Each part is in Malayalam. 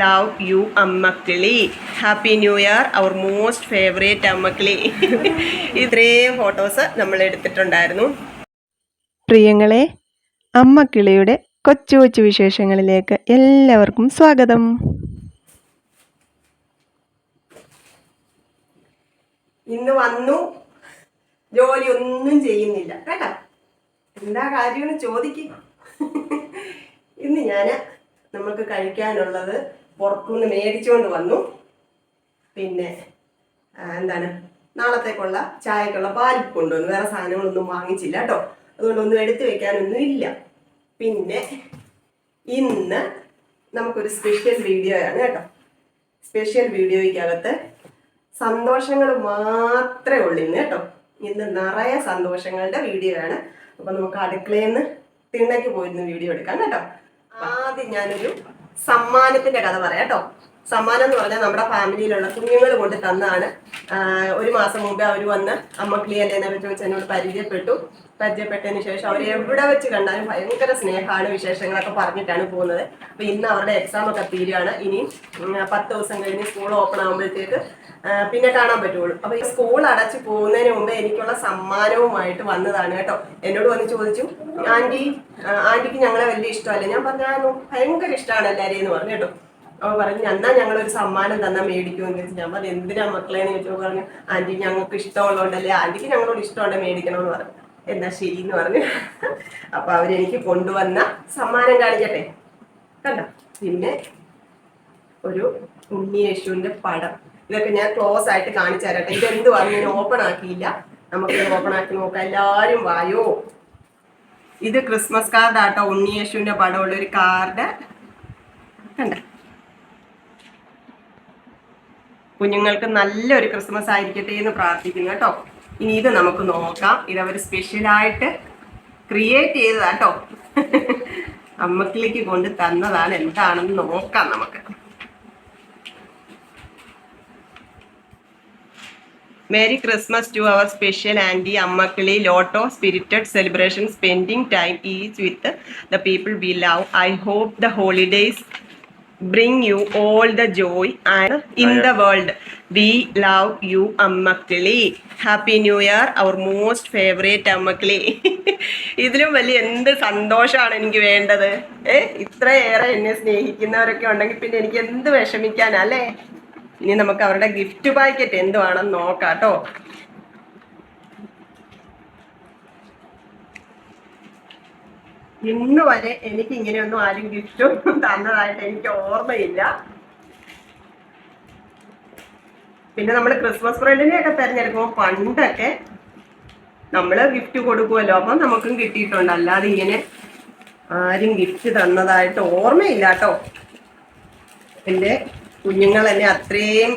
Love you Ammakkili. Happy new year our most favourite Ammakkili. ഇത്രയും ഫോട്ടോസ് നമ്മൾ എടുത്തിട്ടുണ്ടായിരുന്നു പ്രിയങ്ങളെ അമ്മക്കിളിയുടെ കൊച്ചു കൊച്ചു വിശേഷങ്ങളിലേക്ക് എല്ലാവർക്കും സ്വാഗതം. ഇന്ന് വന്നു. ജോലി ഒന്നും ചെയ്യുന്നില്ല. കേട്ടോ? എന്താ കാര്യമെന്ന് ചോദിക്കും. ഇന്ന് ഞാൻ നമുക്ക് കഴിക്കാനുള്ളത് പുറത്തുനിന്ന് മേടിച്ചുകൊണ്ട് വന്നു. പിന്നെ എന്താണ്? നാളത്തേക്കുള്ള ചായക്കുള്ള പാൽ കൊണ്ടുവന്നു വേറെ സാധനങ്ങളൊന്നും വാങ്ങിച്ചില്ല കേട്ടോ. അതുകൊണ്ട് ഒന്നും എടുത്തു വെക്കാനൊന്നും ഇല്ല. പിന്നെ ഇന്ന് നമുക്കൊരു സ്പെഷ്യൽ വീഡിയോ ആണ് കേട്ടോ. സ്പെഷ്യൽ വീഡിയോയ്ക്കകത്ത് സന്തോഷങ്ങൾ മാത്രമേ ഉള്ളൂ ഇന്ന് കേട്ടോ. ഇന്ന് നിറയെ സന്തോഷങ്ങളുടെ വീഡിയോ ആണ്. അപ്പൊ നമുക്ക് അടുക്കളയിൽ നിന്ന് തിണ്ണയ്ക്ക് പോയിരുന്നു വീഡിയോ എടുക്കാം കേട്ടോ. ആദ്യം ഞാനൊരു സമ്മാനത്തിന്റെ കഥ പറയാം കേട്ടോ. സമ്മാനം എന്ന് പറഞ്ഞാൽ നമ്മുടെ ഫാമിലിയിലുള്ള കുഞ്ഞുങ്ങൾ കൊണ്ട് തന്നാണ്. ഒരു മാസം മുമ്പേ അവർ വന്ന് അമ്മ അല്ലേ പറ്റി വെച്ച് എന്നോട് പരിചയപ്പെട്ടു. പരിചയപ്പെട്ടതിന് ശേഷം അവർ എവിടെ വെച്ച് കണ്ടാലും ഭയങ്കര സ്നേഹമാണ് വിശേഷങ്ങളൊക്കെ പറഞ്ഞിട്ടാണ് പോകുന്നത്. അപ്പൊ ഇന്ന് അവരുടെ എക്സാം ഒക്കെ തീരുകയാണ്. ഇനി പത്ത് ദിവസം കഴിഞ്ഞ് സ്കൂൾ ഓപ്പൺ ആകുമ്പോഴത്തേക്ക് പിന്നെ കാണാൻ പറ്റുള്ളൂ. അപ്പൊ ഈ സ്കൂൾ അടച്ചു പോകുന്നതിന് മുമ്പ് എനിക്കുള്ള സമ്മാനവുമായിട്ട് വന്നതാണ് കേട്ടോ. എന്നോട് വന്ന് ചോദിച്ചു ആന്റി ആന്റിക്ക് ഞങ്ങളെ വലിയ ഇഷ്ടമല്ലേ. ഞാൻ പറഞ്ഞു ഭയങ്കര ഇഷ്ടമാണ് എല്ലാരെയും എന്ന് പറഞ്ഞു കേട്ടോ. അപ്പൊ പറഞ്ഞു എന്നാ ഞങ്ങൾ ഒരു സമ്മാനം തന്നാ മേടിക്കുമെന്ന് ചോദിച്ചു. ഞാൻ പറഞ്ഞു എന്തിനാ മക്കളെ? എന്ന് ചോദിച്ചു പറഞ്ഞു ആന്റി ഞങ്ങൾക്ക് ഇഷ്ടമുള്ളതുകൊണ്ടല്ലേ ആന്റിക്ക് ഞങ്ങളോട് ഇഷ്ടമുണ്ട് മേടിക്കണമെന്ന് പറഞ്ഞു. എന്നാ ശരി എന്ന് പറഞ്ഞു. അപ്പൊ അവരെനിക്ക് കൊണ്ടുവന്ന സമ്മാനം കാണിക്കട്ടെ? കണ്ടോ? പിന്നെ ഒരു ഉണ്ണി യേശുവിന്റെ പടം. ഇതൊക്കെ ഞാൻ ക്ലോസ് ആയിട്ട് കാണിച്ചു തരട്ടെ ഇത് എന്തുവാണ് ഞാൻ ഓപ്പൺ ആക്കിയില്ല. നമുക്ക് ഓപ്പൺ ആക്കി നോക്കാം. എല്ലാരും വായോ? ഇത് ക്രിസ്മസ് കാർഡ് ആട്ടോ. ഉണ്ണിയേശുവിന്റെ പടമുള്ള ഒരു കാർഡ് കണ്ട? കുഞ്ഞുങ്ങൾക്ക് നല്ലൊരു ക്രിസ്മസ് ആയിരിക്കട്ടെ എന്ന് പ്രാർത്ഥിക്കുന്നു കേട്ടോ. ഇനി ഇത് നമുക്ക് നോക്കാം. ഇത് അവർ സ്പെഷ്യലായിട്ട് ക്രിയേറ്റ് ചെയ്തതാട്ടോ അമ്മക്കിലേക്ക് കൊണ്ട് തന്നതാണ്. എന്താണെന്ന് നോക്കാം നമുക്ക്. Merry Christmas to our special aunty Ammakkili lot of spirited celebration spending time is with the people we love I hope the holidays bring you all the joy and in the world we love you Ammakkili happy new year our most favourite Ammakkili ഇതിലും വലിയ എന്ത് സന്തോഷമാണ് എനിക്ക് വേണ്ടത്? ഏ ഇത്രയേറെ എന്നെ സ്നേഹിക്കുന്നവരൊക്കെ ഉണ്ടെങ്കിൽ പിന്നെ എനിക്ക് എന്ത് വിഷമിക്കാനാ അല്ലേ? ഇനി നമുക്ക് അവരുടെ ഗിഫ്റ്റ് പാക്കറ്റ് എന്തുവാണെന്ന് നോക്കാം കേട്ടോ. ഇന്ന് വരെ എനിക്ക് ഇങ്ങനെയൊന്നും ആരും ഗിഫ്റ്റും തന്നതായിട്ട് എനിക്ക് ഓർമ്മയില്ല. പിന്നെ നമ്മൾ ക്രിസ്മസ് ഫ്രണ്ടിനെ ഒക്കെ തിരഞ്ഞെടുക്കുമ്പോൾ പണ്ടൊക്കെ നമ്മൾ ഗിഫ്റ്റ് കൊടുക്കുമല്ലോ അപ്പം നമുക്കും കിട്ടിയിട്ടുണ്ട്. അല്ലാതെ ഇങ്ങനെ ആരും ഗിഫ്റ്റ് തന്നതായിട്ട് ഓർമ്മയില്ല കേട്ടോ. എന്റെ കുഞ്ഞുങ്ങൾ എന്നെ അത്രയും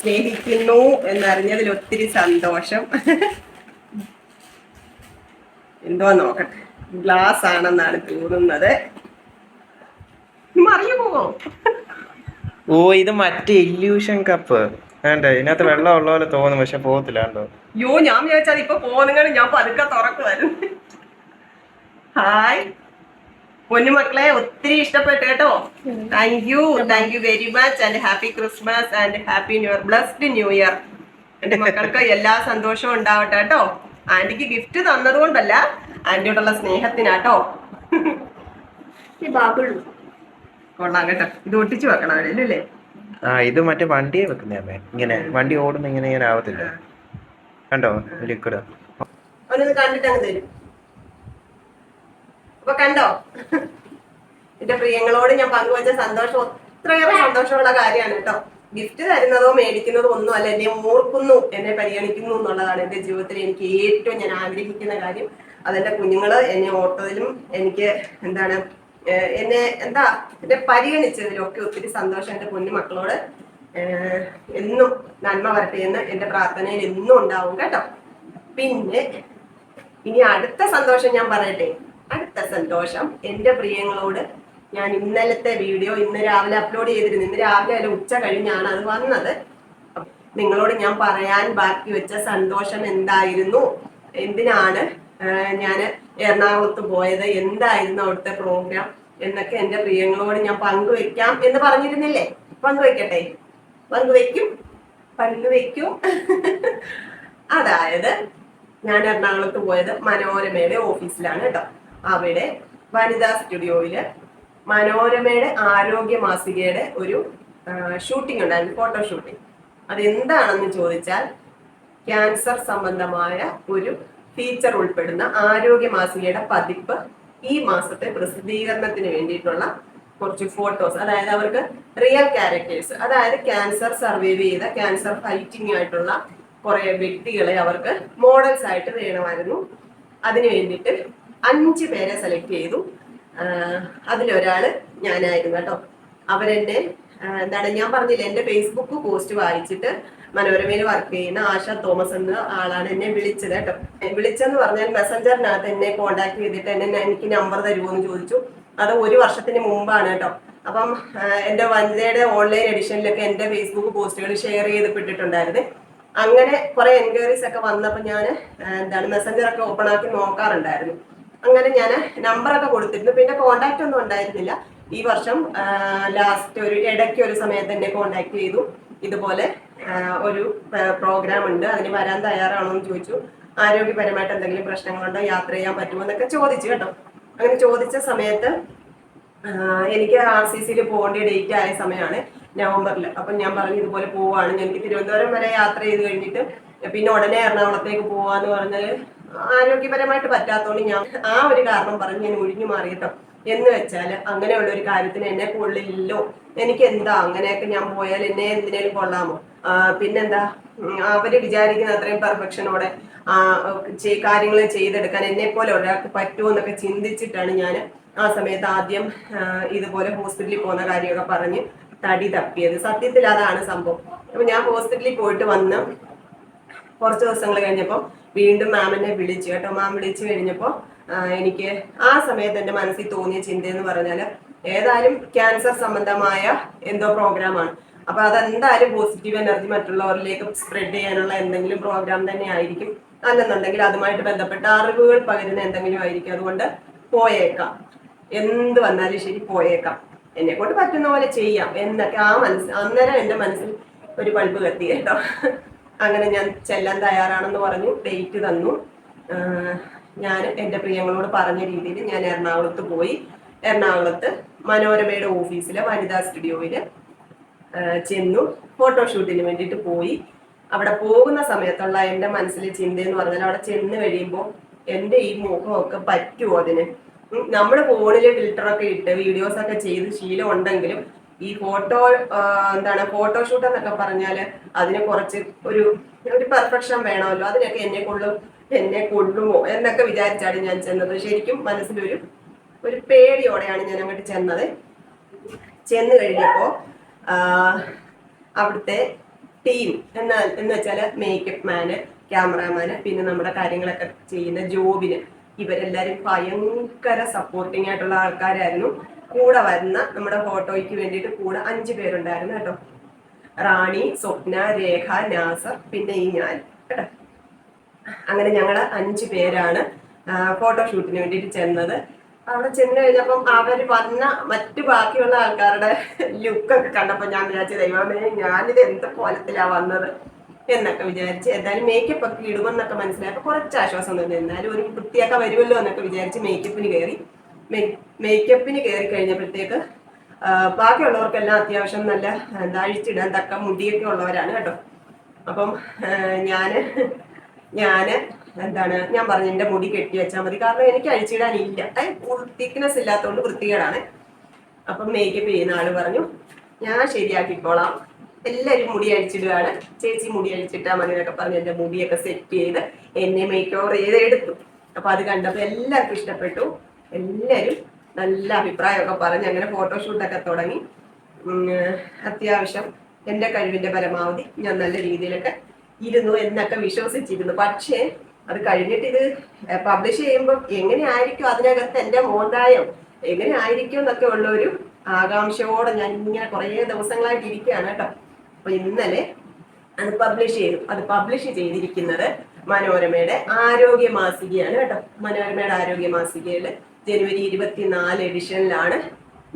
സ്നേഹിക്കുന്നു എന്നറിഞ്ഞതിൽ ഒത്തിരി സന്തോഷം. എന്തോ നോക്കട്ടെ. ഗ്ലാസ് ആണെന്നാണ് തോന്നുന്നത്. അറിയുമോ ഓ ഇത് മറ്റേ ഇല്യൂഷൻ കപ്പ് വേണ്ട ഇതിനകത്ത് വെള്ളം ഉള്ള പോലെ തോന്നും പക്ഷെ പോകത്തില്ല കണ്ടോ? യോ ഞാൻ വിചാരിച്ചാൽ ഇപ്പൊ പോകുന്നത് ഞാൻ പതുക്കെ തുറക്കുമായിരുന്നു ഹായ്. പൊന്നുമക്കളെ ഒത്തിരി ഇഷ്ടപ്പെട്ടു കേട്ടോ. Thank you thank you very much and happy Christmas and happy new year blessed new year എന്റെ മക്കൾക്ക് എല്ലാ സന്തോഷവും ഉണ്ടാവട്ടെ കേട്ടോ. ആന്റിക്ക് ഗിഫ്റ്റ് തന്നതുകൊണ്ടല്ല ആന്റിയോടുള്ള സ്നേഹത്തിനാട്ടോ കൊള്ളാം കേട്ടോ. ഇത് ഒട്ടിച്ചു വെക്കണം അവിടെ അല്ലേ? ആ ഇത് മറ്റേ വണ്ടിയെ വെക്കുന്നേ അമ്മേ. ഇങ്ങനെ വണ്ടി ഓടുന്ന ഇങ്ങനെ ഇങ്ങനെ ആവത്തില്ല? കണ്ടോ? ലിക്വിഡ്. അവനൊന്ന് കണ്ടിട്ട് അങ്ങ് തരും. അപ്പൊ കണ്ടോ? എന്റെ പ്രിയങ്ങളോട് ഞാൻ പങ്കുവച്ച സന്തോഷം ഒത്രയേറെ സന്തോഷമുള്ള കാര്യമാണ് കേട്ടോ. ഗിഫ്റ്റ് തരുന്നതോ മേടിക്കുന്നതോ ഒന്നും അല്ല എന്നെ ഓർക്കുന്നു എന്നെ പരിഗണിക്കുന്നു എന്നുള്ളതാണ് എന്റെ ജീവിതത്തിൽ എനിക്ക് ഏറ്റവും ഞാൻ ആഗ്രഹിക്കുന്ന കാര്യം. അതെന്റെ കുഞ്ഞുങ്ങൾ എന്നെ ഓർത്തതിലും എനിക്ക് എന്താണ് എന്നെ എന്താ എന്നെ പരിഗണിച്ചതിലൊക്കെ ഒത്തിരി സന്തോഷം എന്റെ കുഞ്ഞു മക്കളോട്. എന്നും നന്മ വരട്ടെ എന്ന് എന്റെ പ്രാർത്ഥനയിൽ എന്നും ഉണ്ടാവും കേട്ടോ. പിന്നെ ഇനി അടുത്ത സന്തോഷം ഞാൻ പറയട്ടെ. അടുത്ത സന്തോഷം. എന്റെ പ്രിയങ്ങളോട് ഞാൻ ഇന്നലത്തെ വീഡിയോ ഇന്ന് രാവിലെ അപ്ലോഡ് ചെയ്തിരുന്നു. ഇന്ന് രാവിലെ അല്ല ഉച്ച കഴിഞ്ഞാണ് അത് വന്നത്. നിങ്ങളോട് ഞാൻ പറയാൻ ബാക്കി വെച്ച സന്തോഷം എന്തായിരുന്നു? എന്തിനാണ് ഞാൻ എറണാകുളത്ത് പോയത്? എന്തായിരുന്നു അവിടുത്തെ പ്രോഗ്രാം എന്നൊക്കെ എന്റെ പ്രിയങ്ങളോട് ഞാൻ പങ്കുവെക്കാം എന്ന് പറഞ്ഞിരുന്നില്ലേ? പങ്കുവെക്കട്ടെ? പങ്കുവെക്കും? പങ്കുവെക്കും. അതായത് ഞാൻ എറണാകുളത്ത് പോയത് മനോരമയുടെ ഓഫീസിലാണ് കേട്ടോ. അവിടെ വനിതാ സ്റ്റുഡിയോയിൽ മനോരമയുടെ ആരോഗ്യ മാസികയുടെ ഒരു ഷൂട്ടിംഗ് ഉണ്ടായിരുന്നു ഫോട്ടോ ഷൂട്ടിംഗ് അതെന്താണെന്ന് ചോദിച്ചാൽ ക്യാൻസർ സംബന്ധമായ ഒരു ഫീച്ചർ ഉൾപ്പെടുന്ന ആരോഗ്യ മാസികയുടെ പതിപ്പ് ഈ മാസത്തെ പ്രസിദ്ധീകരണത്തിന് വേണ്ടിയിട്ടുള്ള കുറച്ച് ഫോട്ടോസ് അതായത് അവർക്ക് റിയൽ ക്യാരക്ടേഴ്സ് അതായത് ക്യാൻസർ സർവൈവ് ചെയ്ത ക്യാൻസർ ഫൈറ്റിംഗ് ആയിട്ടുള്ള കുറെ വ്യക്തികളെ അവർക്ക് മോഡൽസ് ആയിട്ട് വേണമായിരുന്നു. അതിനു വേണ്ടിയിട്ട് അഞ്ച് പേരെ സെലക്ട് ചെയ്തു. അതിലൊരാൾ ഞാനായിരുന്നു കേട്ടോ. അവരെന്നെ എന്താണ് ഞാൻ പറഞ്ഞില്ല എന്റെ ഫേസ്ബുക്ക് പോസ്റ്റ് വായിച്ചിട്ട് മനോരമയിൽ വർക്ക് ചെയ്യുന്ന ആശ തോമസ് എന്ന ആളാണ് എന്നെ വിളിച്ചത് കേട്ടോ. വിളിച്ചെന്ന് പറഞ്ഞാൽ മെസ്സഞ്ചറിനകത്ത് എന്നെ കോണ്ടാക്ട് ചെയ്തിട്ട് എന്നെ എനിക്ക് നമ്പർ തരുമോ എന്ന് ചോദിച്ചു. അത് ഒരു വർഷത്തിന് മുമ്പാണ് കേട്ടോ. അപ്പം എന്റെ വനിതയുടെ ഓൺലൈൻ എഡിഷനിലൊക്കെ എന്റെ ഫേസ്ബുക്ക് പോസ്റ്റുകൾ ഷെയർ ചെയ്തിട്ടുണ്ടായിരുന്നു അങ്ങനെ കുറെ എൻക്വയറീസ് ഒക്കെ വന്നപ്പോൾ ഞാൻ എന്താണ് മെസ്സഞ്ചർ ഒക്കെ ഓപ്പൺ ആക്കി നോക്കാറുണ്ടായിരുന്നു. അങ്ങനെ ഞാൻ നമ്പറൊക്കെ കൊടുത്തിരുന്നു. പിന്നെ കോണ്ടാക്ട് ഒന്നും ഉണ്ടായിരുന്നില്ല. ഈ വർഷം ലാസ്റ്റ് ഒരു ഇടയ്ക്ക് ഒരു സമയത്ത് എന്നെ കോണ്ടാക്ട് ചെയ്തു. ഇതുപോലെ ഒരു പ്രോഗ്രാം ഉണ്ട്. അതിന് വരാൻ തയ്യാറാണോ എന്ന് ചോദിച്ചു. ആരോഗ്യപരമായിട്ട് എന്തെങ്കിലും പ്രശ്നങ്ങളുണ്ടോ? യാത്ര ചെയ്യാൻ പറ്റുമോ എന്നൊക്കെ ചോദിച്ചു കേട്ടോ. അങ്ങനെ ചോദിച്ച സമയത്ത് എനിക്ക് ആർ സി സിയിൽ പോകേണ്ട ഡേറ്റ് ആയ സമയമാണ് നവംബറിൽ അപ്പം ഞാൻ പറഞ്ഞു ഇതുപോലെ പോവാണ്. എനിക്ക് തിരുവനന്തപുരം വരെ യാത്ര ചെയ്ത് കഴിഞ്ഞിട്ട് പിന്നെ ഉടനെ എറണാകുളത്തേക്ക് പോവാന്ന് പറഞ്ഞാൽ ആരോഗ്യപരമായിട്ട് പറ്റാത്തോണ്ട് ഞാൻ ആ ഒരു കാരണം പറഞ്ഞ് ഞാൻ ഒഴിഞ്ഞു മാറിയിട്ടോ. എന്ന് വെച്ചാൽ അങ്ങനെയുള്ള ഒരു കാര്യത്തിന് എന്നെ കൊള്ളില്ലല്ലോ. എനിക്ക് എന്താ അങ്ങനെയൊക്കെ ഞാൻ പോയാൽ എന്നെ എന്തിനേലും കൊള്ളാമോ? പിന്നെന്താ? അവർ വിചാരിക്കുന്ന അത്രയും പെർഫെക്ഷനോടെ കാര്യങ്ങൾ ചെയ്തെടുക്കാൻ എന്നെ പോലെ ഒരാൾക്ക് പറ്റുമോ എന്നൊക്കെ ചിന്തിച്ചിട്ടാണ് ഞാൻ ആ സമയത്ത് ആദ്യം ഇതുപോലെ ഹോസ്പിറ്റലിൽ പോകുന്ന കാര്യമൊക്കെ പറഞ്ഞ് തടി തപ്പിയത്. സത്യത്തിൽ അതാണ് സംഭവം. അപ്പൊ ഞാൻ ഹോസ്പിറ്റലിൽ പോയിട്ട് വന്ന് കുറച്ച് ദിവസങ്ങൾ കഴിഞ്ഞപ്പോൾ വീണ്ടും മാമിനെ വിളിച്ചു. കേട്ടോ മാം വിളിച്ചു കഴിഞ്ഞപ്പോൾ എനിക്ക് ആ സമയത്ത് എന്റെ മനസ്സിൽ തോന്നിയ ചിന്ത എന്ന് പറഞ്ഞാൽ ഏതായാലും ക്യാൻസർ സംബന്ധമായ എന്തോ പ്രോഗ്രാമാണ് അപ്പൊ അതെന്തായാലും പോസിറ്റീവ് എനർജി മറ്റുള്ളവരിലേക്ക് സ്പ്രെഡ് ചെയ്യാനുള്ള എന്തെങ്കിലും പ്രോഗ്രാം തന്നെ ആയിരിക്കും അല്ലെന്നുണ്ടെങ്കിൽ അതുമായിട്ട് ബന്ധപ്പെട്ട അറിവുകൾ പകരുന്ന എന്തെങ്കിലും ആയിരിക്കും. അതുകൊണ്ട് പോയേക്കാം. എന്ത് വന്നാലും ശരി പോയേക്കാം. എന്നെ കൊണ്ട് പറ്റുന്ന പോലെ ചെയ്യാം എന്നൊക്കെ ആ മനസ്സ് അന്നേരം എന്റെ മനസ്സിൽ ഒരു ബൾബ് കത്തി കേട്ടോ. അങ്ങനെ ഞാൻ ചെല്ലാൻ തയ്യാറാണെന്ന് പറഞ്ഞു ഡേറ്റ് തന്നു. ഞാൻ എന്റെ പ്രിയങ്ങളോട് പറഞ്ഞ രീതിയിൽ ഞാൻ എറണാകുളത്ത് പോയി. എറണാകുളത്ത് മനോരമയുടെ ഓഫീസിലെ വനിതാ സ്റ്റുഡിയോയിൽ ചെന്നു. ഫോട്ടോഷൂട്ടിന് വേണ്ടിയിട്ട് പോയി. അവിടെ പോകുന്ന സമയത്തുള്ള എന്റെ മനസ്സിലെ ചിന്ത എന്ന് പറഞ്ഞാൽ അവിടെ ചെന്ന് കഴിയുമ്പോൾ എന്റെ ഈ മുഖമൊക്കെ പറ്റുമോ അതിന്? നമ്മൾ ഫോണിൽ ഫിൽറ്ററൊക്കെ ഇട്ട് വീഡിയോസൊക്കെ ചെയ്ത് ശീലം ഉണ്ടെങ്കിലും ഈ ഫോട്ടോ എന്താണ് ഫോട്ടോഷൂട്ട് എന്നൊക്കെ പറഞ്ഞാൽ അതിന് കുറച്ച് ഒരു ഒരു പെർഫെക്ഷൻ വേണമല്ലോ? അതിനൊക്കെ എന്നെ കൊള്ളും എന്നെ കൊള്ളുമോ എന്നൊക്കെ വിചാരിച്ചാണ് ഞാൻ ചെന്നത്. ശരിക്കും മനസ്സിലൊരു ഒരു പേടിയോടെയാണ് ഞാൻ അങ്ങോട്ട് ചെന്നത്. ചെന്ന് കഴിഞ്ഞപ്പോൾ അവിടുത്തെ ടീം എന്നാ എന്ന് മേക്കപ്പ് മാന് ക്യാമറാമാന് പിന്നെ നമ്മുടെ കാര്യങ്ങളൊക്കെ ചെയ്യുന്ന ജോബിന് ഇവരെല്ലാവരും ഭയങ്കര സപ്പോർട്ടിങ് ആയിട്ടുള്ള ആൾക്കാരായിരുന്നു. കൂടെ വരുന്ന നമ്മുടെ ഫോട്ടോയ്ക്ക് വേണ്ടിയിട്ട് കൂടെ അഞ്ചു പേരുണ്ടായിരുന്നു കേട്ടോ. റാണി സ്വപ്ന രേഖ നാസർ പിന്നെ ഈ ഞാൻ. കേട്ടോ. അങ്ങനെ ഞങ്ങൾ അഞ്ച് പേരാണ് ഫോട്ടോഷൂട്ടിന് വേണ്ടിയിട്ട് ചെന്നത്. അവിടെ ചെന്ന് കഴിഞ്ഞപ്പം അവർ വന്ന മറ്റു ബാക്കിയുള്ള ആൾക്കാരുടെ ലുക്കൊക്കെ കണ്ടപ്പോൾ ഞാൻ വിചാരിച്ചു ദൈവമേ ഞാനിത് എന്ത് കോലത്തിലാണ് വന്നത്? എന്നൊക്കെ വിചാരിച്ച് എന്തായാലും മേക്കപ്പ് ഒക്കെ ഇടുമെന്നൊക്കെ മനസ്സിലായപ്പോൾ കുറച്ച് ആശ്വാസം തന്നെ. എന്നാലും ഒരു വൃത്തിയൊക്കെ വരുമല്ലോ എന്നൊക്കെ വിചാരിച്ച് മേക്കപ്പിന് കയറി. മേക്കപ്പിന് കയറി കഴിഞ്ഞപ്പോഴത്തേക്ക് ബാക്കിയുള്ളവർക്കെല്ലാം അത്യാവശ്യം നല്ല എന്താ അഴിച്ചിടാൻ തക്ക മുടിയൊക്കെ ഉള്ളവരാണ് കേട്ടോ. അപ്പം ഞാൻ ഞാൻ എന്താണ് ഞാൻ പറഞ്ഞു എന്റെ മുടി കെട്ടി വെച്ചാൽ മതി. കാരണം എനിക്ക് അഴിച്ചിടാനില്ല. തിക്നെസ് ഇല്ലാത്തതുകൊണ്ട് വൃത്തികേടാണ്. അപ്പം മേക്കപ്പ് ചെയ്യുന്ന ആൾ പറഞ്ഞു ഞാൻ ശരിയാക്കിക്കോളാം. എല്ലാവരും മുടി അഴിച്ചിടുകയാണ്. ചേച്ചി മുടി അഴിച്ചിട്ടാൽ മതി എന്നൊക്കെ പറഞ്ഞ് എന്റെ മുടിയൊക്കെ സെറ്റ് ചെയ്ത് എന്നെ മേക്ക് ചെയ്ത് എടുത്തു അപ്പൊ അത് കണ്ടപ്പോൾ എല്ലാവർക്കും ഇഷ്ടപ്പെട്ടു. എല്ലാവരും നല്ല അഭിപ്രായമൊക്കെ പറഞ്ഞ് അങ്ങനെ ഫോട്ടോഷൂട്ടൊക്കെ തുടങ്ങി. അത്യാവശ്യം എന്റെ കഴിവിന്റെ പരമാവധി ഞാൻ നല്ല രീതിയിലൊക്കെ ഇരുന്നു എന്നൊക്കെ വിശ്വസിച്ചിരുന്നു. പക്ഷേ അത് കഴിഞ്ഞിട്ട് ഇത് പബ്ലിഷ് ചെയ്യുമ്പോൾ എങ്ങനെയായിരിക്കും അതിനകത്ത് എന്റെ മോന്തായം? എങ്ങനെയായിരിക്കും എന്നൊക്കെ ഉള്ള ഒരു ആകാംക്ഷയോടെ ഞാൻ ഇങ്ങനെ കുറേ ദിവസങ്ങളായിട്ട് ഇരിക്കുകയാണ് കേട്ടോ. അപ്പൊ ഇന്നലെ അത് പബ്ലിഷ് ചെയ്തു. അത് പബ്ലിഷ് ചെയ്തിരിക്കുന്നത് മനോരമയുടെ ആരോഗ്യ മാസികയാണ് കേട്ടോ. മനോരമയുടെ ആരോഗ്യ മാസികയിൽ ജനുവരി ഇരുപത്തിനാല് എഡിഷനിലാണ്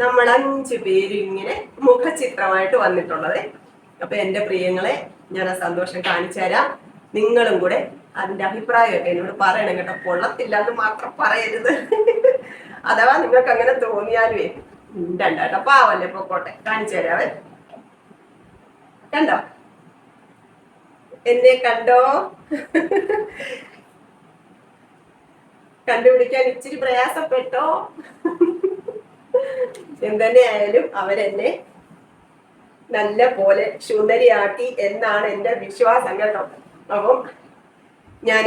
നമ്മൾ അഞ്ച് പേര് ഇങ്ങനെ മുഖചിത്രമായിട്ട് വന്നിട്ടുള്ളത്. അപ്പൊ എന്റെ പ്രിയങ്ങളെ ഞാൻ ആ സന്തോഷം കാണിച്ചു തരാം. നിങ്ങളും കൂടെ അതിന്റെ അഭിപ്രായമൊക്കെ എന്നോട് പറയണം കേട്ടോ. കൊള്ളത്തില്ല എന്ന് മാത്രം പറയരുത്. അഥവാ നിങ്ങൾക്ക് അങ്ങനെ തോന്നിയാലുവേ ഉണ്ടണ്ട പാവല്ലേ പൊക്കോട്ടെ. കാണിച്ചു തരാവേ കണ്ടോ? എന്നെ കണ്ടോ? കണ്ടുപിടിക്കാൻ ഇച്ചിരി പ്രയാസപ്പെട്ടോ? എന്തുതന്നെയായാലും അവരെന്നെ നല്ല പോലെ സുന്ദരിയാക്കി എന്നാണ് എന്റെ വിശ്വാസം കേട്ടോ അപ്പം ഞാൻ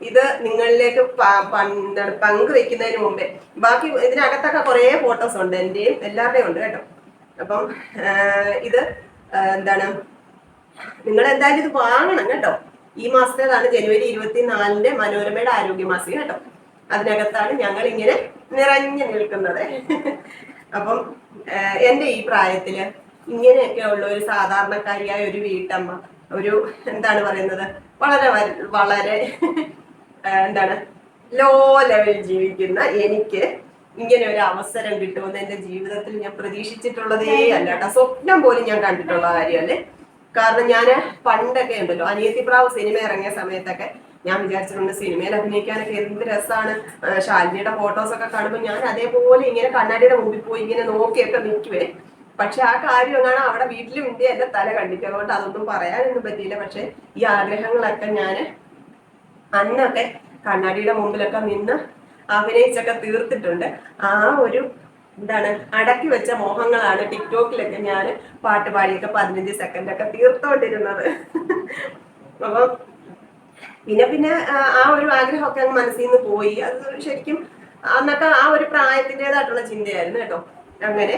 ഇത് നിങ്ങളിലേക്ക് പങ്കുവെക്കുന്നതിന് മുമ്പേ ബാക്കി ഇതിനകത്തൊക്കെ കുറേ ഫോട്ടോസ് ഉണ്ട് എന്റെയും എല്ലാവരുടെയും ഉണ്ട് കേട്ടോ. അപ്പം ഇത് എന്താണ് നിങ്ങൾ എന്തായാലും ഇത് വാങ്ങണം കേട്ടോ. ഈ മാസത്തേതാണ് ജനുവരി ഇരുപത്തിനാലിന്റെ മനോരമയുടെ ആരോഗ്യ മാസിക കേട്ടോ. അതിനകത്താണ് ഞങ്ങൾ ഇങ്ങനെ നിറഞ്ഞു നിൽക്കുന്നത്. അപ്പം എന്റെ ഈ പ്രായത്തിൽ ഇങ്ങനെയൊക്കെ ഉള്ള ഒരു സാധാരണക്കാരിയായ ഒരു വീട്ടമ്മ ഒരു എന്താണ് പറയുന്നത് വളരെ വളരെ എന്താണ് ലോ ലെവലിൽ ജീവിക്കുന്ന എനിക്ക് ഇങ്ങനെ ഒരു അവസരം കിട്ടുമെന്ന് എന്റെ ജീവിതത്തിൽ ഞാൻ പ്രതീക്ഷിച്ചിട്ടുള്ളതേ അല്ല കേട്ടോ. സ്വപ്നം പോലും ഞാൻ കണ്ടിട്ടുള്ള കാര്യമല്ലേ? കാരണം ഞാൻ പണ്ടൊക്കെ ഉണ്ടല്ലോ അനിയത്തിപ്രാവ് സിനിമ ഇറങ്ങിയ സമയത്തൊക്കെ ഞാൻ വിചാരിച്ചിട്ടുണ്ട് സിനിമയിൽ അഭിനയിക്കാനൊക്കെ എന്ത് രസമാണ് ഷാലിനിയുടെ ഫോട്ടോസ് ഒക്കെ കാണുമ്പോൾ ഞാൻ അതേപോലെ ഇങ്ങനെ കണ്ണാടിയുടെ മുമ്പിൽ പോയി ഇങ്ങനെ നോക്കിയൊക്കെ നിൽക്കുവേ പക്ഷെ ആ കാര്യം എങ്ങാണ് അവിടെ വീട്ടിലും ഇന്ത്യ എന്റെ തല കണ്ടിട്ട് അതുകൊണ്ട് അതൊന്നും പറയാനൊന്നും പറ്റിയില്ല. പക്ഷെ ഈ ആഗ്രഹങ്ങളൊക്കെ ഞാൻ അന്നൊക്കെ കണ്ണാടിയുടെ മുമ്പിലൊക്കെ നിന്ന് അഭിനയിച്ചൊക്കെ തീർത്തിട്ടുണ്ട്. ആ ഒരു എന്താണ് അടക്കി വെച്ച മോഹങ്ങളാണ് ടിക്ടോക്കിലൊക്കെ ഞാൻ പാട്ട് പാടിയൊക്കെ പതിനഞ്ച് സെക്കൻഡ് ഒക്കെ തീർത്തോണ്ടിരുന്നത്. അപ്പം പിന്നെ പിന്നെ ആ, ഒരു ആഗ്രഹമൊക്കെ അങ്ങ് മനസ്സിൽ നിന്ന് പോയി. അത് ശരിക്കും അന്നൊക്കെ ആ ഒരു പ്രായത്തിന്റെതായിട്ടുള്ള ചിന്തയായിരുന്നു കേട്ടോ. അങ്ങനെ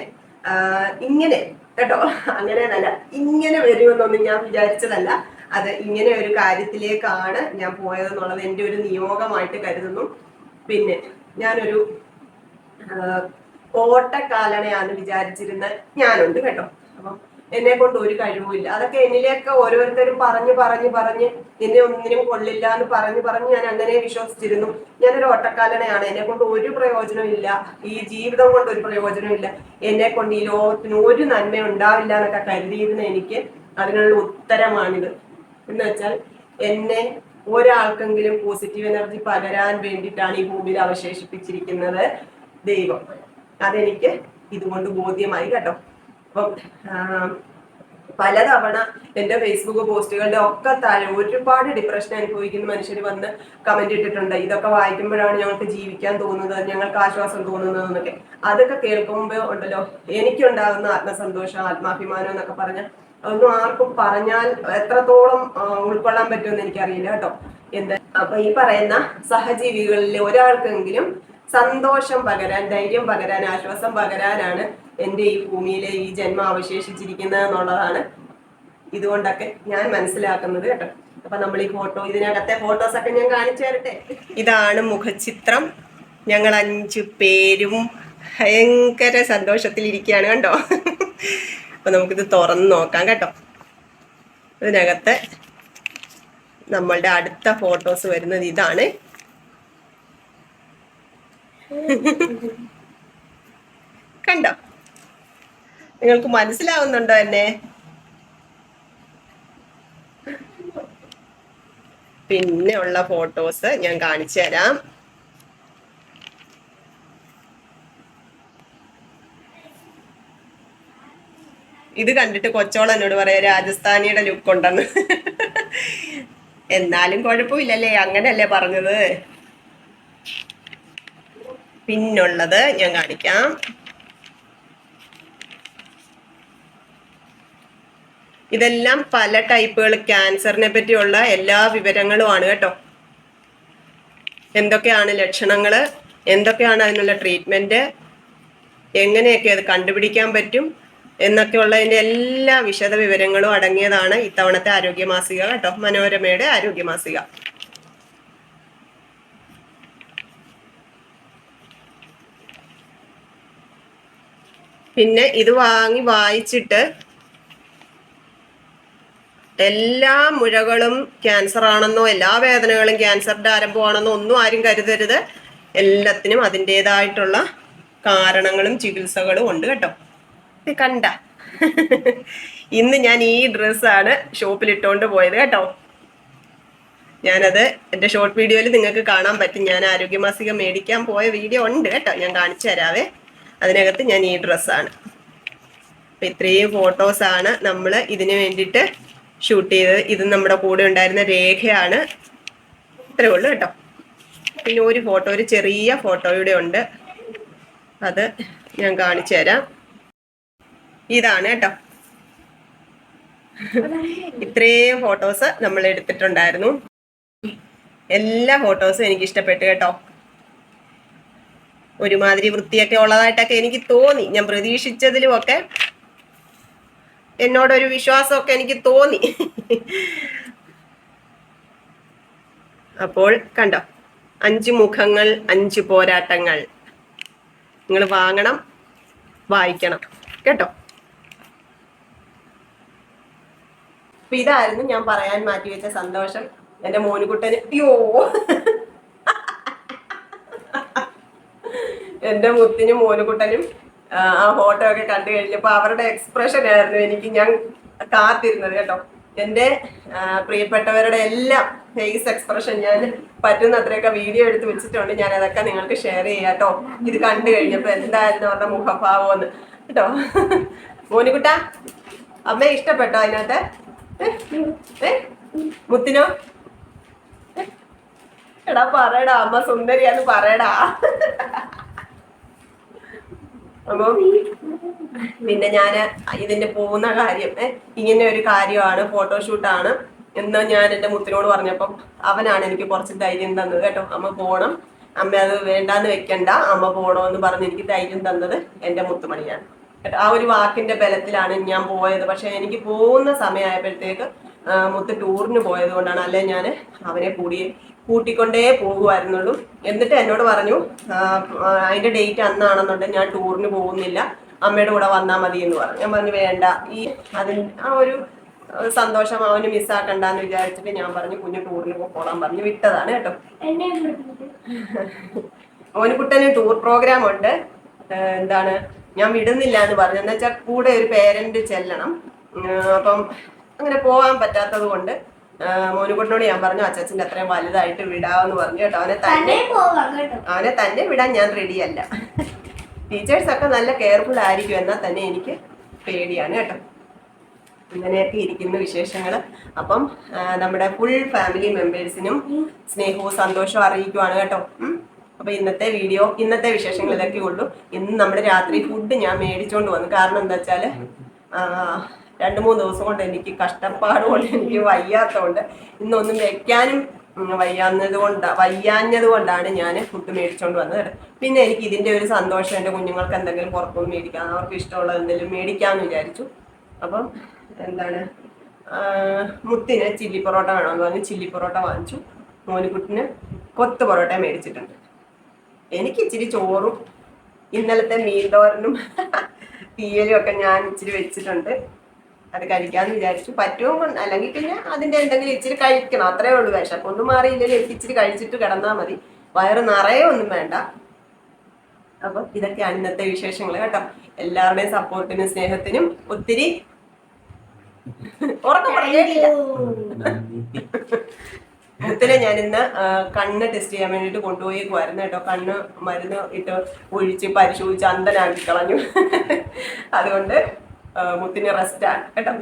ഇങ്ങനെ കേട്ടോ. അങ്ങനെ നല്ല ഇങ്ങനെ വരുമെന്നൊന്നും ഞാൻ വിചാരിച്ചതല്ല. അത് ഇങ്ങനെ ഒരു കാര്യത്തിലേക്കാണ് ഞാൻ പോയതെന്നുള്ളത് എന്റെ ഒരു നിയോഗമായിട്ട് കരുതുന്നു. പിന്നെ ഞാനൊരു ആഹ് ഓട്ടക്കാലണയാന്ന് വിചാരിച്ചിരുന്ന ഞാനുണ്ട് കേട്ടോ. അപ്പം എന്നെ കൊണ്ട് ഒരു കഴിവുമില്ല അതൊക്കെ എന്നിലേക്ക് ഓരോരുത്തരും പറഞ്ഞു പറഞ്ഞു പറഞ്ഞ്. എന്നെ ഒന്നിനും കൊള്ളില്ല എന്ന് പറഞ്ഞു പറഞ്ഞ് ഞാൻ അങ്ങനെ വിശ്വസിച്ചിരുന്നു. ഞാനൊരു ഓട്ടക്കാലണയാണ്. എന്നെ കൊണ്ട് ഒരു പ്രയോജനം ഇല്ല. ഈ ജീവിതം കൊണ്ട് ഒരു പ്രയോജനം ഇല്ല. എന്നെ കൊണ്ട് ഈ ലോകത്തിന് ഒരു നന്മ ഉണ്ടാവില്ല എന്നൊക്കെ കരുതിയിരുന്ന എനിക്ക് അതിനുള്ള ഉത്തരമാണിത്. എന്ന് വെച്ചാൽ എന്നെ ഒരാൾക്കെങ്കിലും പോസിറ്റീവ് എനർജി പകരാൻ വേണ്ടിയിട്ടാണ് ഈ ഭൂമിയിൽ അവശേഷിപ്പിച്ചിരിക്കുന്നത് ദൈവം. അതെനിക്ക് ഇതുകൊണ്ട് ബോധ്യമായി കേട്ടോ. അപ്പം പലതവണ എന്റെ ഫേസ്ബുക്ക് പോസ്റ്റുകളുടെ ഒക്കെ താഴെ ഒരുപാട് ഡിപ്രഷൻ അനുഭവിക്കുന്ന മനുഷ്യർ വന്ന് കമന്റ് ഇട്ടിട്ടുണ്ട്. ഇതൊക്കെ വായിക്കുമ്പോഴാണ് ഞങ്ങൾക്ക് ജീവിക്കാൻ തോന്നുന്നത് ഞങ്ങൾക്ക് ആശ്വാസം തോന്നുന്നത് എന്നൊക്കെ. അതൊക്കെ കേൾക്കുമ്പോൾ ഉണ്ടല്ലോ എനിക്കുണ്ടാകുന്ന ആത്മസന്തോഷം ആത്മാഭിമാനം എന്നൊക്കെ പറഞ്ഞ ഒന്നും ആർക്കും പറഞ്ഞാൽ എത്രത്തോളം ഉൾക്കൊള്ളാൻ പറ്റുമെന്ന് എനിക്കറിയില്ല കേട്ടോ. എന്താ അപ്പൊ ഈ പറയുന്ന സഹജീവികളിലെ ഒരാൾക്കെങ്കിലും സന്തോഷം പകരാൻ ധൈര്യം പകരാൻ ആശ്വാസം പകരാനാണ് എന്റെ ഈ ഭൂമിയിലെ ഈ ജന്മം അവശേഷിച്ചിരിക്കുന്നത് എന്നുള്ളതാണ് ഇതുകൊണ്ടൊക്കെ ഞാൻ മനസ്സിലാക്കുന്നത് കേട്ടോ. അപ്പൊ നമ്മൾ ഈ ഫോട്ടോ ഇതിനകത്തെ ഫോട്ടോസ് ഒക്കെ ഞാൻ കാണിച്ചു തരട്ടെ? ഇതാണ് മുഖചിത്രം. ഞങ്ങൾ അഞ്ചു പേരും ഭയങ്കര സന്തോഷത്തിലിരിക്കുകയാണ് കണ്ടോ? അപ്പൊ നമുക്കിത് തുറന്ന് നോക്കാം കേട്ടോ. ഇതിനകത്ത് നമ്മളുടെ അടുത്ത ഫോട്ടോസ് വരുന്നത് ഇതാണ്. കണ്ടോ? നിങ്ങൾക്ക് മനസ്സിലാവുന്നുണ്ടോ എന്നെ? പിന്നെ ഉള്ള ഫോട്ടോസ് ഞാൻ കാണിച്ചു തരാം. ഇത് കണ്ടിട്ട് കൊച്ചോളം എന്നോട് പറയാ രാജസ്ഥാനിയുടെ ലുക്ക് ഉണ്ടെന്ന്. എന്നാലും കുഴപ്പമില്ലല്ലേ അങ്ങനെയല്ലേ പറഞ്ഞത്. പിന്നുള്ളത് ഞാൻ കാണിക്കാം. ഇതെല്ലാം പല ടൈപ്പുകൾ ക്യാൻസറിനെ പറ്റിയുള്ള എല്ലാ വിവരങ്ങളും ആണ് കേട്ടോ. എന്തൊക്കെയാണ് ലക്ഷണങ്ങൾ എന്തൊക്കെയാണ് അതിനുള്ള ട്രീറ്റ്മെന്റ് എങ്ങനെയൊക്കെ അത് കണ്ടുപിടിക്കാൻ പറ്റും? എന്നൊക്കെ ഉള്ളതിന്റെ എല്ലാ വിശദ വിവരങ്ങളും അടങ്ങിയതാണ് ഇത്തവണത്തെ ആരോഗ്യ മാസിക കേട്ടോ. മനോരമയുടെ ആരോഗ്യ മാസിക പിന്നെ ഇത് വാങ്ങി വായിച്ചിട്ട് എല്ലാ മുഴകളും ക്യാൻസർ ആണെന്നോ എല്ലാ വേദനകളും ക്യാൻസറിന്റെ ആരംഭമാണെന്നോ ഒന്നും ആരും കരുതരുത്. എല്ലാത്തിനും അതിന്റെതായിട്ടുള്ള കാരണങ്ങളും ചികിത്സകളും ഉണ്ട് കേട്ടോ. കണ്ട. ഇന്ന് ഞാൻ ഈ ഡ്രസ്സാണ് ഷോപ്പിൽ ഇട്ടുകൊണ്ട് പോയത് കേട്ടോ. ഞാനത് എന്റെ ഷോർട്ട് വീഡിയോയിൽ നിങ്ങൾക്ക് കാണാൻ പറ്റും. ഞാൻ ആരോഗ്യമാസിക മേടിക്കാൻ പോയ വീഡിയോ ഉണ്ട് കേട്ടോ. ഞാൻ കാണിച്ചു തരാവേ. അതിനകത്ത് ഞാൻ ഈ ഡ്രസ്സാണ്. അപ്പം ഇത്രയും ഫോട്ടോസാണ് നമ്മൾ ഇതിന് വേണ്ടിയിട്ട് ഷൂട്ട് ചെയ്തത്. ഇത് നമ്മുടെ കൂടെ ഉണ്ടായിരുന്ന രേഖയാണ്. ഇത്രയേ ഉള്ളൂ കേട്ടോ. പിന്നെ ഒരു ഫോട്ടോ ഒരു ചെറിയ ഫോട്ടോയുടെ ഉണ്ട്. അത് ഞാൻ കാണിച്ചു തരാം. ഇതാണ് കേട്ടോ. ഇത്രയും ഫോട്ടോസ് നമ്മൾ എടുത്തിട്ടുണ്ടായിരുന്നു. എല്ലാ ഫോട്ടോസും എനിക്ക് ഇഷ്ടപ്പെട്ടു കേട്ടോ. ഒരുമാതിരി വൃത്തിയൊക്കെ ഉള്ളതായിട്ടൊക്കെ എനിക്ക് തോന്നി. ഞാൻ പ്രതീക്ഷിച്ചതിലും ഒക്കെ എന്നോടൊരു വിശ്വാസമൊക്കെ എനിക്ക് തോന്നി. അപ്പോൾ കണ്ടോ? അഞ്ച് മുഖങ്ങൾ അഞ്ച് പോരാട്ടങ്ങൾ. നിങ്ങൾ വാങ്ങണം വായിക്കണം. കേട്ടോ? ഇതായിരുന്നു ഞാൻ പറയാൻ മാറ്റിവെച്ച സന്തോഷം. എന്റെ മോനുകുട്ടന്. അയ്യോ! എന്റെ മുത്തിനും മോനുകുട്ടനും ആ, ഫോട്ടോ ഒക്കെ കണ്ടു കഴിഞ്ഞപ്പോ അവരുടെ എക്സ്പ്രഷൻ ആയിരുന്നു എനിക്ക് ഞാൻ കാത്തിരുന്നത് കേട്ടോ. എന്റെ പ്രിയപ്പെട്ടവരുടെ എല്ലാം ഫേസ് എക്സ്പ്രഷൻ ഞാൻ പറ്റുന്ന അത്രയൊക്കെ വീഡിയോ എടുത്ത് വെച്ചിട്ടുണ്ട്. ഞാൻ അതൊക്കെ നിങ്ങൾക്ക് ഷെയർ ചെയ്യാം കേട്ടോ. ഇത് കണ്ടു കഴിഞ്ഞപ്പോ എന്തായിരുന്നു അവരുടെ മുഖഭാവം എന്ന് കേട്ടോ. മോനുകുട്ട അമ്മ ഇഷ്ടപ്പെട്ടോ അതിനകത്ത്? മുത്തിനോ? എടാ പറയടാ അമ്മ സുന്ദരിയാന്ന് പറയടാ. അപ്പൊ പിന്നെ ഞാൻ ഇതിന്റെ പോകുന്ന കാര്യം ഇങ്ങനെ ഒരു കാര്യമാണ് ഫോട്ടോഷൂട്ടാണ് എന്ന് ഞാൻ എന്റെ മുത്തിനോട് പറഞ്ഞപ്പം അവനാണ് എനിക്ക് കുറച്ച് ധൈര്യം തന്നത് കേട്ടോ. അമ്മ പോണം. അമ്മ അത് വേണ്ടാന്ന് വെക്കണ്ട. അമ്മ പോണോന്ന് പറഞ്ഞ് എനിക്ക് ധൈര്യം തന്നത് എന്റെ മുത്തുമണിയാണ്. കേട്ടോ ആ ഒരു വാക്കിന്റെ ബലത്തിലാണ് ഞാൻ പോയത്. പക്ഷെ എനിക്ക് പോകുന്ന സമയമായപ്പോഴത്തേക്ക് മുത്ത് ടൂറിന് പോയത് കൊണ്ടാണ് അല്ലെ ഞാൻ അവനെ കൂടി കൂട്ടിക്കൊണ്ടേ പോകുമായിരുന്നുള്ളൂ എന്നിട്ട് എന്നോട് പറഞ്ഞു അതിന്റെ ഡേറ്റ് അന്നാണെന്നുണ്ടെങ്കിൽ ഞാൻ ടൂറിന് പോകുന്നില്ല. അമ്മയുടെ കൂടെ വന്നാൽ മതി എന്ന് പറഞ്ഞു. ഞാൻ പറഞ്ഞു വേണ്ട. ഈ അതിന് ആ ഒരു സന്തോഷം അവന് മിസ്സാക്കണ്ടെന്ന് വിചാരിച്ചിട്ട് ഞാൻ പറഞ്ഞു കുഞ്ഞു ടൂറിന് പോകോളാൻ പറഞ്ഞു. വിട്ടതാണ് കേട്ടോ. മോനുകുട്ടന് ടൂർ പ്രോഗ്രാം ഉണ്ട്. എന്താണ് ഞാൻ വിടുന്നില്ല എന്ന് പറഞ്ഞു. എന്ന് വെച്ചാൽ കൂടെ ഒരു പേരന്റ് ചെല്ലണം. അപ്പം അങ്ങനെ പോകാൻ പറ്റാത്തത് കൊണ്ട് മോനുകുട്ടനോട് ഞാൻ പറഞ്ഞു അച്ചാച്ചന്റെ അത്രയും വലുതായിട്ട് വിടാമെന്ന് പറഞ്ഞു കേട്ടോ. അവനെ തന്നെ അവനെ തന്നെ വിടാൻ ഞാൻ റെഡിയല്ല ടീച്ചേഴ്സ് ഒക്കെ നല്ല കെയർഫുൾ ആയിരിക്കും എന്നാൽ തന്നെ എനിക്ക് പേടിയാണ് കേട്ടോ. ഇങ്ങനെയൊക്കെ ഇരിക്കുന്ന വിശേഷങ്ങൾ അപ്പം നമ്മുടെ ഫുൾ ഫാമിലി മെമ്പേഴ്സിനും സ്നേഹവും സന്തോഷവും അറിയിക്കുവാണ് കേട്ടോ. അപ്പോൾ അപ്പൊ ഇന്നത്തെ വീഡിയോ ഇന്നത്തെ വിശേഷങ്ങൾ ഇതൊക്കെ ഉള്ളൂ. ഇന്ന് നമ്മുടെ രാത്രി ഫുഡ് ഞാൻ മേടിച്ചോണ്ട് വന്നു. കാരണം എന്താ വെച്ചാൽ ആ, രണ്ട് മൂന്ന് ദിവസം കൊണ്ട് എനിക്ക് കഷ്ടപ്പാട് കൊണ്ട് എനിക്ക് വയ്യാത്തതുകൊണ്ട് ഇന്നൊന്നും വെക്കാനും വയ്യാന്നത് കൊണ്ട് വയ്യാഞ്ഞത് കൊണ്ടാണ് ഞാൻ ഫുഡ് മേടിച്ചോണ്ട് വന്നത്. പിന്നെ എനിക്ക് ഇതിന്റെ ഒരു സന്തോഷം എന്റെ കുഞ്ഞുങ്ങൾക്ക് എന്തെങ്കിലും പുറത്തുനിന്ന് മേടിക്കാം. അവർക്ക് ഇഷ്ടമുള്ള എന്തെങ്കിലും മേടിക്കാമെന്ന് വിചാരിച്ചു. അപ്പം എന്താണ് മുത്തിന് ചില്ലി പൊറോട്ട വേണമെന്ന് പറഞ്ഞ് ചില്ലി പൊറോട്ട വാങ്ങിച്ചു. മോനുകുട്ടിന് കൊത്ത് പൊറോട്ട മേടിച്ചിട്ടുണ്ട്. എനിക്ക് ഇച്ചിരി ചോറും ഇന്നലത്തെ മീൻ തോരനും തീയലും ഒക്കെ ഞാൻ ഇച്ചിരി വെച്ചിട്ടുണ്ട്. അത് കഴിക്കാമെന്ന് വിചാരിച്ചു പറ്റുമോ അല്ലെങ്കിൽ പിന്നെ അതിന്റെ എന്തെങ്കിലും ഇച്ചിരി കഴിക്കണം. അത്രേ ഉള്ളൂ വിശപ്പൊന്നും മാറിയില്ലെങ്കിൽ എനിക്ക് ഇച്ചിരി കഴിച്ചിട്ട് കിടന്നാൽ മതി. വയറ് നിറയെ ഒന്നും വേണ്ട. അപ്പൊ ഇതൊക്കെയാണ് ഇന്നത്തെ വിശേഷങ്ങൾ കേട്ടോ. എല്ലാവരുടെയും സപ്പോർട്ടിനും സ്നേഹത്തിനും ഒത്തിരി ഉറക്കം മുത്തിനെ ഞാൻ ഇന്ന് കണ്ണ് ടെസ്റ്റ് ചെയ്യാൻ വേണ്ടിട്ട് കൊണ്ടുപോയേക്കുമായിരുന്നു കേട്ടോ. കണ്ണ് മരുന്ന് ഇട്ട് ഒഴിച്ച് പരിശോധിച്ച് അന്തനാക്കി കളഞ്ഞു. അതുകൊണ്ട് മുത്തിന് ആണ് കേട്ടോ?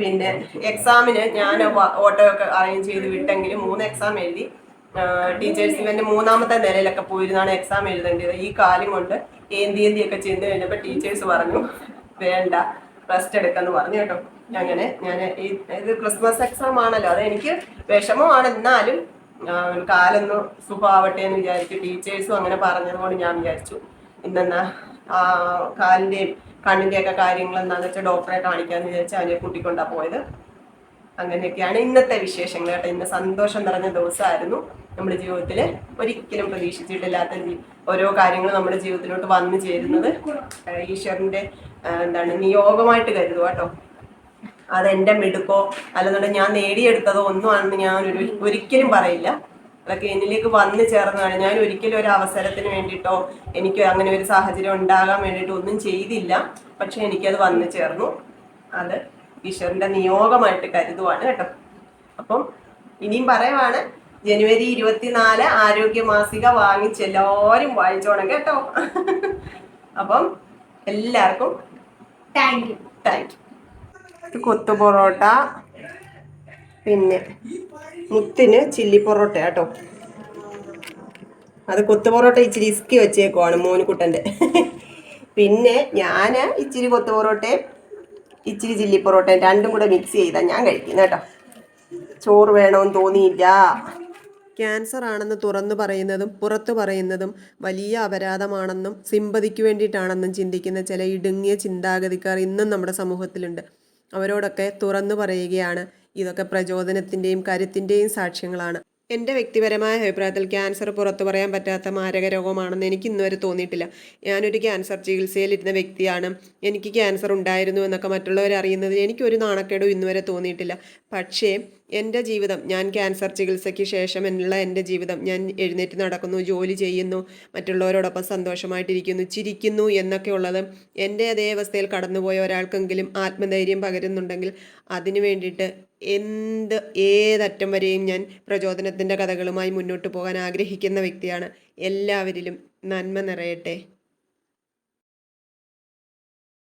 പിന്നെ എക്സാമിന് ഞാൻ ഓട്ടോ ഒക്കെ അറേഞ്ച് ചെയ്ത് വിട്ടെങ്കിലും മൂന്ന് എക്സാം എഴുതി. ടീച്ചേഴ്സ് ഇവന്റെ മൂന്നാമത്തെ നിലയിലൊക്കെ പോയിരുന്നാണ് എക്സാം എഴുതേണ്ടത്. ഈ കാലം കൊണ്ട് ഏന്തി ഏന്തി ഒക്കെ ചെയ്ത് കഴിഞ്ഞപ്പോൾ ടീച്ചേഴ്സ് പറഞ്ഞു വേണ്ട റെസ്റ്റ് എടുക്കെന്ന് പറഞ്ഞു കേട്ടോ. അങ്ങനെ ഞാൻ ഇത് ക്രിസ്മസ് എക്സാം ആണല്ലോ. അത് എനിക്ക് വിഷമമാണ്. എന്നാലും കാലൊന്നും സുഖമാവട്ടെ എന്ന് വിചാരിച്ചു ടീച്ചേഴ്സും അങ്ങനെ പറഞ്ഞതുകൊണ്ട് ഞാൻ വിചാരിച്ചു ഇന്നെന്നാ കാലിന്റെയും കണ്ണിന്റെയൊക്കെ കാര്യങ്ങൾ എന്താണെന്ന് വെച്ചാൽ ഡോക്ടറെ കാണിക്കാമെന്ന് വിചാരിച്ച് അവനെ കൂട്ടിക്കൊണ്ടാണ് പോയത്. അങ്ങനെയൊക്കെയാണ് ഇന്നത്തെ വിശേഷങ്ങൾ കേട്ടോ. ഇന്ന് സന്തോഷം നിറഞ്ഞ ദിവസമായിരുന്നു നമ്മുടെ ജീവിതത്തിൽ ഒരിക്കലും പ്രതീക്ഷിച്ചിട്ടില്ലാത്ത ഓരോ കാര്യങ്ങൾ നമ്മുടെ ജീവിതത്തിലോട്ട് വന്നു ചേരുന്നത്. ഈശ്വരന്റെ എന്താണ് നിയോഗമായിട്ട് കരുതുക കേട്ടോ. അതെന്റെ മിടുക്കോ അല്ലെന്നുണ്ടെങ്കിൽ ഞാൻ നേടിയെടുത്തതോ ഒന്നും ആണെന്ന് ഞാൻ ഒരു ഒരിക്കലും പറയില്ല. അതൊക്കെ എന്നിലേക്ക് വന്നു ചേർന്നതാണ്. ഞാൻ ഒരിക്കലും ഒരു അവസരത്തിന് വേണ്ടിയിട്ടോ എനിക്ക് അങ്ങനെ ഒരു സാഹചര്യം ഉണ്ടാകാൻ വേണ്ടിയിട്ടോ ഒന്നും ചെയ്തില്ല. പക്ഷെ എനിക്കത് വന്നു ചേർന്നു. അത് ഈശ്വരന്റെ നിയോഗമായിട്ട് കരുതുവാണ് കേട്ടോ. അപ്പം ഇനിയും പറയുവാണ് ജനുവരി ഇരുപത്തിനാല് ആരോഗ്യ മാസിക വാങ്ങിച്ച് എല്ലാവരും വായിച്ചോണം കേട്ടോ. അപ്പം എല്ലാവർക്കും thank you thank you kothu parotta പിന്നെ മുത്തിന് ചില്ലി പൊറോട്ട കേട്ടോ. അത് കൊത്തു പൊറോട്ട ഇച്ചിരി ഇസ്കി വെച്ചേക്കുവാണ് മോനുകുട്ടന്റെ പിന്നെ ഞാൻ ഇച്ചിരി കൊത്തു പൊറോട്ടയും ഇച്ചിരി ചില്ലി പൊറോട്ടയും രണ്ടും കൂടെ മിക്സ് ചെയ്താൽ ഞാൻ കഴിക്കുന്നത് കേട്ടോ. ചോറ് വേണമെന്ന് തോന്നിയില്ല. ക്യാൻസർ ആണെന്ന് തുറന്നു പറയുന്നതും പുറത്തു പറയുന്നതും വലിയ അപരാധമാണെന്നും സിമ്പതിക്ക് വേണ്ടിയിട്ടാണെന്നും ചിന്തിക്കുന്ന ചില ഇടുങ്ങിയ ചിന്താഗതിക്കാർ ഇന്നും നമ്മുടെ സമൂഹത്തിലുണ്ട്. അവരോടൊക്കെ തുറന്നു പറയുകയാണ്. ഇതൊക്കെ പ്രചോദനത്തിന്റെയും കരുത്തിന്റെയും സാക്ഷ്യങ്ങളാണ്. എന്റെ വ്യക്തിപരമായ അഭിപ്രായത്തിൽ ക്യാൻസർ പുറത്തു പറയാൻ പറ്റാത്ത മാരക രോഗമാണെന്ന് എനിക്ക് ഇന്നുവരെ തോന്നിയിട്ടില്ല. ഞാനൊരു ക്യാൻസർ ചികിത്സയിലിരുന്ന വ്യക്തിയാണ്. എനിക്ക് ക്യാൻസർ ഉണ്ടായിരുന്നു എന്നൊക്കെ മറ്റുള്ളവർ അറിയുന്നതിൽ എനിക്കൊരു നാണക്കേടും ഇന്നുവരെ തോന്നിയിട്ടില്ല. പക്ഷേ എന്റെ ജീവിതം ഞാൻ ക്യാൻസർ ചികിത്സയ്ക്ക് ശേഷം എന്നുള്ള എന്റെ ജീവിതം ഞാൻ എഴുന്നേറ്റ് നടക്കുന്നു ജോലി ചെയ്യുന്നു മറ്റുള്ളവരോടൊപ്പം സന്തോഷമായിട്ടിരിക്കുന്നു ചിരിക്കുന്നു എന്നൊക്കെ ഉള്ളത് എന്റെ അതേ അവസ്ഥയിൽ കടന്നുപോയ ഒരാൾക്കെങ്കിലും ആത്മധൈര്യം പകരുന്നുണ്ടെങ്കിൽ അതിനു വേണ്ടിയിട്ട് എന്ത് ഏതറ്റം വരെയും ഞാൻ പ്രചോദനത്തിന്റെ കഥകളുമായി മുന്നോട്ട് പോകാൻ ആഗ്രഹിക്കുന്ന വ്യക്തിയാണ്. എല്ലാവരിലും നന്മ നിറയട്ടെ.